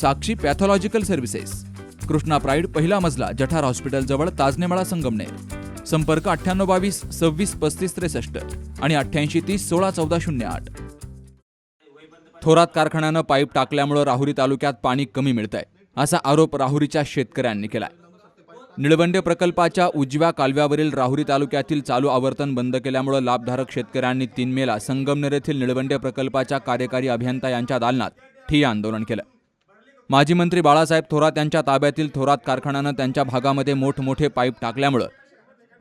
Sakshi pathological services. Krishna pride पहिला मजला जठार हॉस्पिटलजवळ ताजनेमाळा संगमनेर. संपर्क अठ्ठ्याण्णव बावीस सव्वीस पस्तीस त्रेसष्ट आणि अठ्ठ्याऐंशी तीस सोळा चौदा शून्य आठ. थोरात कारखान्यानं पाईप टाकल्यामुळं राहुरी तालुक्यात पाणी कमी मिळतंय असा आरोप राहुरीच्या शेतकऱ्यांनी केलाय. निळवंडे प्रकल्पाच्या उजव्या कालव्यावरील राहुरी तालुक्यातील चालू आवर्तन बंद केल्यामुळं लाभधारक शेतकऱ्यांनी तीन मेला संगमनेर येथील निळवंडे प्रकल्पाच्या कार्यकारी अभियंता यांच्या दालनात ठिय्या आंदोलन केलं. माजी मंत्री बाळासाहेब थोरात यांच्या ताब्यातील थोरात कारखान्यानं त्यांच्या भागामध्ये मोठमोठे पाईप टाकल्यामुळं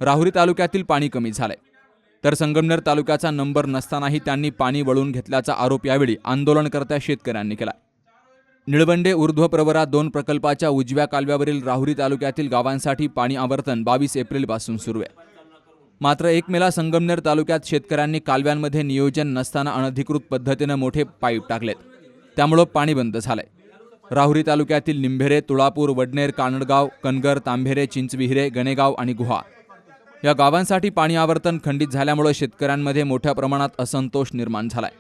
राहुरी तालुक्यातील पाणी कमी झालंय. तर संगमनेर तालुक्याचा नंबर नसतानाही त्यांनी पाणी वळून घेतल्याचा आरोप यावेळी आंदोलनकर्त्या शेतकऱ्यांनी केला निळवंडे ऊर्ध्व प्रवरा दोन प्रकल्पाच्या उजव्या कालव्यावरील राहुरी तालुक्यातील गावांसाठी पाणी आवर्तन बावीस एप्रिलपासून सुरू आहे. मात्र एक मेला संगमनेर तालुक्यात शेतकऱ्यांनी कालव्यांमध्ये नियोजन नसताना अनधिकृत पद्धतीनं मोठे पाईप टाकलेत. त्यामुळं पाणी बंद झालंय. राहुरी तालुक्यातील निंभेरे तुळापूर वडनेर कानडगाव कनगर तांभेरे चिंचविहिरे गणेगाव आणि गुहा. या गावांसाठी पाणी आवर्तन खंडित झाल्यामुळे शेतकऱ्यांमध्ये मोठ्या प्रमाणात असंतोष निर्माण झालाय.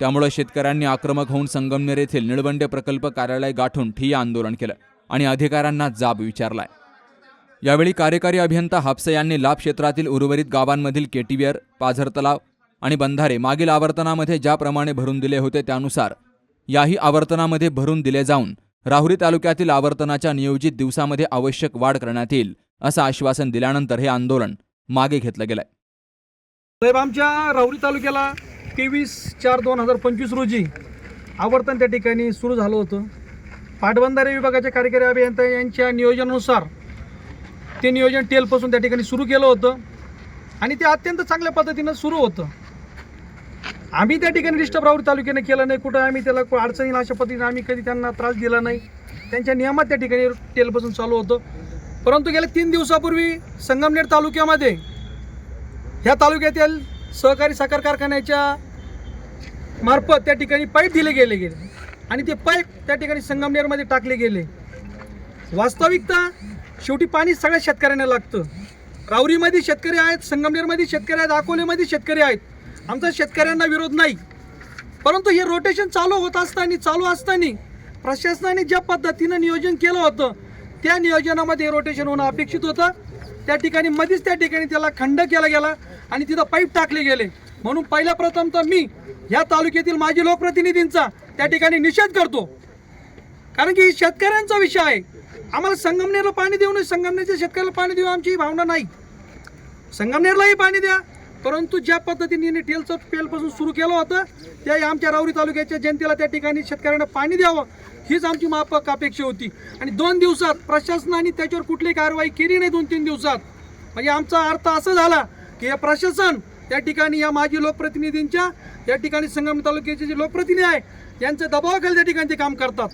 त्यामुळे शेतकऱ्यांनी आक्रमक होऊन संगमनेर येथील निळवंडे प्रकल्प कार्यालय गाठून ठिय्या आंदोलन केलं आणि अधिकाऱ्यांना जाब विचारलाय. यावेळी कार्यकारी अभियंता हापसे यांनी लाभ क्षेत्रातील उर्वरित गावांमधील केटीवेअर पाझर तलाव आणि बंधारे मागील आवर्तनामध्ये ज्याप्रमाणे भरून दिले होते त्यानुसार याही आवर्तनामध्ये भरून दिले जाऊन राहुरी तालुक्यातील आवर्तनाच्या नियोजित दिवसामध्ये आवश्यक वाढ करण्यात येईल असं आश्वासन दिल्यानंतर हे आंदोलन मागे घेतलं गेलंय. साहेब आमच्या राहुरी तालुक्याला तेवीस चार दोन हजार पंचवीस रोजी आवर्तन त्या ठिकाणी सुरू झालं होतं. पाटबंधारे विभागाचे कार्यकारी अभियंता यांच्या नियोजनानुसार ते नियोजन टेलपासून त्या ठिकाणी सुरू केलं होतं. आणि ते अत्यंत चांगल्या पद्धतीनं सुरू होतं. आम्ही त्या ठिकाणी डिस्टर्ब राहुरी तालुक्याने केलं नाही. कुठं आम्ही त्याला अडचणी अशा पद्धतीने आम्ही कधी त्यांना त्रास दिला नाही. त्यांच्या नियमात त्या ठिकाणी टेलपासून चालू होतं. परंतु गेल्या तीन दिवसापूर्वी संगमनेर तालुक्यामध्ये ह्या तालुक्यातील सहकारी साखर कारखान्याच्या मार्फत त्या ठिकाणी पाईप दिले गेले गेले आणि ते पाईप त्या ठिकाणी संगमनेरमध्ये टाकले गेले. वास्तविकता शेवटी पाणी सगळ्या शेतकऱ्यांना लागतं. रावरीमध्ये शेतकरी आहेत संगमनेरमध्ये शेतकरी आहेत अकोलेमध्ये शेतकरी आहेत. आमचा शेतकऱ्यांना विरोध नाही. परंतु हे रोटेशन चालू होत असताना चालू असताना प्रशासनाने ज्या पद्धतीनं नियोजन केलं होतं त्या नियोजनामध्ये रोटेशन होणं अपेक्षित होतं. त्या ठिकाणी मध्येच त्या ठिकाणी त्याला खंड केला गेला आणि तिथं पाईप टाकले गेले. म्हणून पहिल्या प्रथम तर मी या तालुक्यातील माजी लोकप्रतिनिधींचा त्या ठिकाणी निषेध करतो. कारण की शेतकऱ्यांचा विषय आहे. आम्हाला संगमनेरला पाणी देऊ नये संगमनेरच्या शेतकऱ्याला पाणी देऊ आमची ही भावना नाही. संगमनेरलाही पाणी द्या. परंतु ज्या पद्धतीने टेलचं पेलपासून सुरू केलं होतं त्या आमच्या राऊरी तालुक्याच्या जनतेला त्या ठिकाणी शेतकऱ्यांना पाणी द्यावं हीच आमची माफक अपेक्षा होती. आणि दोन दिवसात प्रशासनाने त्याच्यावर कुठलीही कारवाई केली नाही दोन तीन दिवसात. म्हणजे आमचा अर्थ असं झाला की हे प्रशासन त्या ठिकाणी या माजी लोकप्रतिनिधींच्या या ठिकाणी संगम तालुक्याचे जे लोकप्रतिनिधी आहे यांच्या दबावाखाली त्या ठिकाणी ते काम करतात.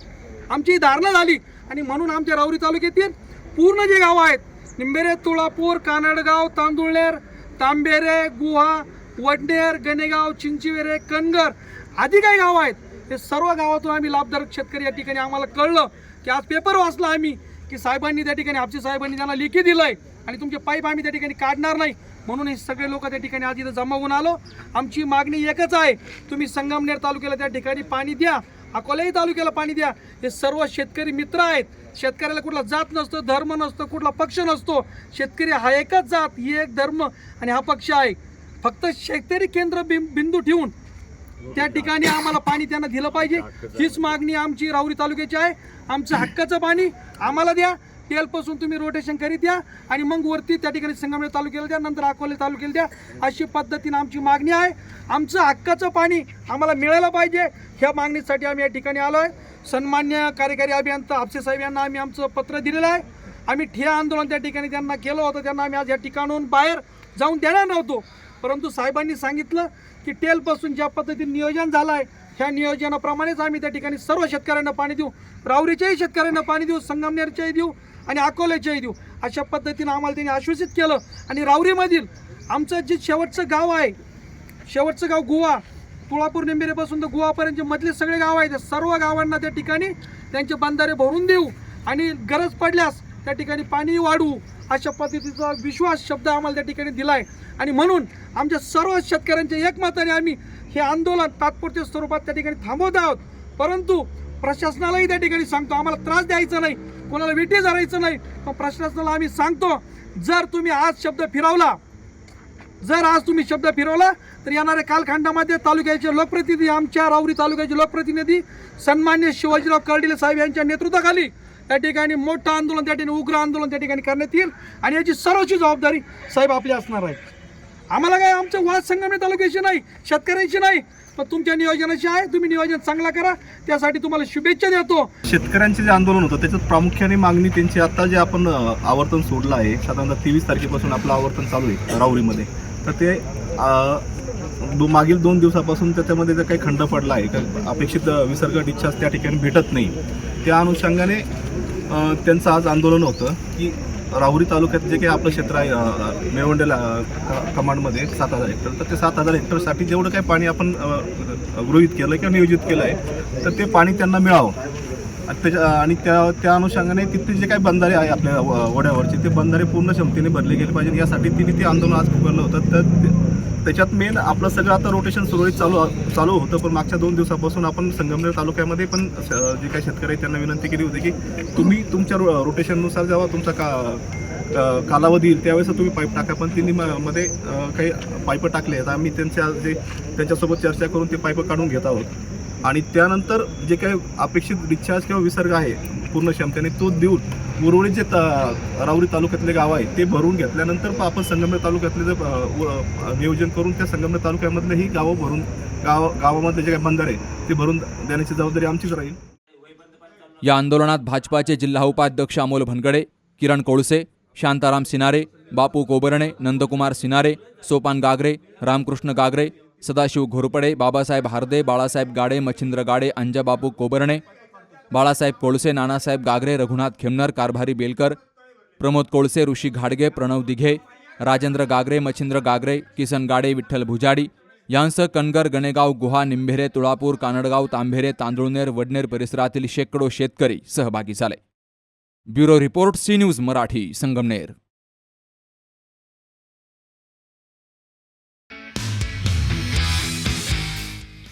आमची ही धारणा झाली आणि म्हणून आमच्या राऊरी तालुक्यातील पूर्ण जे गावं आहेत निंबेरे तुळापूर कानडगाव तांदुळनेर तांबेरे गुहा वडनेर गणेगाव चिंचिवेरे कनगर आदी काही गावं आहेत. हे सर्व गावातून आम्ही लाभधारक शेतकरी या ठिकाणी आम्हाला कळलं की आज पेपर वाचला आम्ही की साहेबांनी त्या ठिकाणी आपचे साहेबांनी त्यांना लेखी दिलंय आणि तुमचे पाईप आम्ही त्या ठिकाणी काढणार नाही. म्हणून हे सगळे लोक त्या ठिकाणी आज इथं जमा होऊन आलो. आमची मागणी एकच आहे. तुम्ही संगमनेर तालुक्याला त्या ठिकाणी पाणी द्या. अकोलाही तालुक्याला पाणी द्या. हे सर्व शेतकरी मित्र आहेत. शेतकऱ्याला कुठला जात नसतो धर्म नसतो कुठला पक्ष नसतो. शेतकरी हा एकच जात ही एक धर्म आणि हा पक्ष आहे. फक्त शेतकरी केंद्र बिंदू ठेवून त्या ठिकाणी आम्हाला पाणी त्यांना दिलं पाहिजे. हीच मागणी आमची राहुरी तालुक्याची आहे. आमचं हक्काचं पाणी आम्हाला द्या. तेलपासून तुम्ही रोटेशन करीत द्या आणि मग वरती त्या ठिकाणी संगमनेर तालुक्याला द्या नंतर अकोले तालुक्याला द्या. अशी पद्धतीने आमची मागणी आहे. आमचं हक्काचं पाणी आम्हाला मिळायला पाहिजे. ह्या मागणीसाठी आम्ही या ठिकाणी आलो आहे. सन्मान्य कार्यकारी अभियंता हापसे साहेब यांना आम्ही आमचं पत्र दिलेलं आहे. आम्ही ठिया आंदोलन त्या ठिकाणी त्यांना केलं होतं. त्यांना आम्ही आज या ठिकाणून बाहेर जाऊन देणार नव्हतो. परंतु साहेबांनी सांगितलं की टेलपासून ज्या पद्धतीने नियोजन झालं आहे ह्या नियोजनाप्रमाणेच आम्ही त्या ठिकाणी सर्व शेतकऱ्यांना पाणी देऊ रावरीच्याही शेतकऱ्यांना पाणी देऊ संगमनेरच्याही देऊ आणि अकोल्याच्याही देऊ. अशा पद्धतीनं आम्हाला त्यांनी आश्वासित केलं. आणि रावरीमधील आमचं जे शेवटचं गाव आहे शेवटचं गाव गुवा तुळापूर निंबिरेपासून तर गुवापर्यंत मधले सगळे गाव आहेत सर्व गावांना त्या ठिकाणी त्यांचे बंधारे भरून देऊ. आणि गरज पडल्यास त्या ठिकाणी पाणी वाढवू. अशा पद्धतीचा विश्वास शब्द आम्हाला त्या ठिकाणी दिला आहे आणि म्हणून आमच्या सर्व शेतकऱ्यांच्या एकमताने आम्ही हे आंदोलन तात्पुरत्या स्वरूपात त्या ठिकाणी थांबवत आहोत. परंतु प्रशासनालाही त्या ठिकाणी सांगतो आम्हाला त्रास द्यायचा नाही कोणाला विटी धरायचं नाही. पण प्रशासनाला आम्ही सांगतो जर तुम्ही आज शब्द फिरवला जर आज तुम्ही शब्द फिरवला तर येणाऱ्या कालखंडामध्ये तालुक्याचे लोकप्रतिनिधी आमच्या राऊरी तालुक्याचे लोकप्रतिनिधी सन्मान्य शिवाजीराव कर्डिले साहेब यांच्या नेतृत्वाखाली त्या ठिकाणी मोठं आंदोलन त्या ठिकाणी उग्र आंदोलन त्या ठिकाणी करण्यात येईल आणि याची सर्वची जबाबदारी साहेब आपली असणार आहे आम्हाला काय आमचं वाद संगमने तालुक्याची नाही शेतकऱ्यांची नाही पण तुमच्या नियोजनाची आहे. तुम्ही नियोजन चांगला करा. त्यासाठी तुम्हाला शुभेच्छा देतो. शेतकऱ्यांचे जे आंदोलन होतं त्याच्यात प्रामुख्याने मागणी त्यांची आता जे आपण आवर्तन सोडलं आहे साधारणतः तेवीस तारखेपासून आपलं आवर्तन चालू आहे राऊरीमध्ये. तर ते दो मागील दोन दिवसापासून त्याच्यामध्ये जर काही खंड पडला आहे का अपेक्षित विसर्ग डिस्चार्ज त्या ठिकाणी भेटत नाही. त्या अनुषंगाने त्यांचं आज आंदोलन होतं की राहुरी तालुक्यात जे काही आपलं क्षेत्र आहे मेवंडेला क- कमांडमध्ये सात हजार हेक्टर तर ते सात हजार हेक्टरसाठी जेवढं काही पाणी आपण गृहित केलं किंवा नियोजित केलं आहे तर ते पाणी त्यांना मिळावं. त्याच्या आणि त्या त्या अनुषंगाने तिथे जे काही बंधारे आहे आपल्या वड्यावरचे ते बंधारे पूर्ण क्षमतेने भरले गेले पाहिजे यासाठी तिने ते आंदोलन आज पुकारलं होतं. तर ते- त्याच्यात मेन आपलं सगळं आता रोटेशन सुरळीत चालू चालू होतं पण मागच्या दोन दिवसापासून आपण संगमनेर तालुक्यामध्ये पण स- जे काही शेतकरी आहेत त्यांना विनंती केली होती की तुम्ही तुमच्या रो- रोटेशननुसार जेव्हा तुमचा का कालावधी येईल त्यावेळेस तुम्ही पाईप टाका. पण तिन्ही म- मध्ये काही पाईप टाकले आहेत. आम्ही त्यांच्या जे त्यांच्यासोबत चर्चा करून ते पाईप काढून घेत आहोत. आणि त्यानंतर जे काही अपेक्षित डिस्चार्ज किंवा विसर्ग आहे पूर्ण क्षमतेने तो देऊन उरवणी जे त- राऊरी तालुक्यातले गाव आहे ते भरून घेतल्यानंतर प- आपण संगमनेर तालुक्यातले जे व- नियोजन करून त्या संगमनेर तालुक्यामधले ही गावं भरून गाव गावामधले जे काही बंधारे आहे ते भरून देण्याची जबाबदारी आमचीच राहील. या आंदोलनात भाजपाचे जिल्हा उपाध्यक्ष अमोल भनगडे किरण कोळसे शांताराम सिनारे बापू कोबरणे नंदकुमार सिनारे सोपान गागरे रामकृष्ण गागरे सदाशिव घोरपडे बाबासाहेब हार्दे बाळासाहेब गाडे मच्छिंद्र गाडे अंजाबापू कोबरणे बाळासाहेब कोळसे नानासाहेब गागरे रघुनाथ खेमनर कारभारी बेलकर प्रमोद कोळसे ऋषी घाडगे प्रणव दिघे राजेंद्र गागरे मच्छिंद्र गागरे किसन गाडे विठ्ठल भुजाडी यांसह कणगर गणेगाव गुहा निंभेरे तुळापूर कानडगाव तांभेरे तांदुळनेर वडनेर परिसरातील शेकडो शेतकरी सहभागी झाले. Bureau report C news Marathi Sangamner.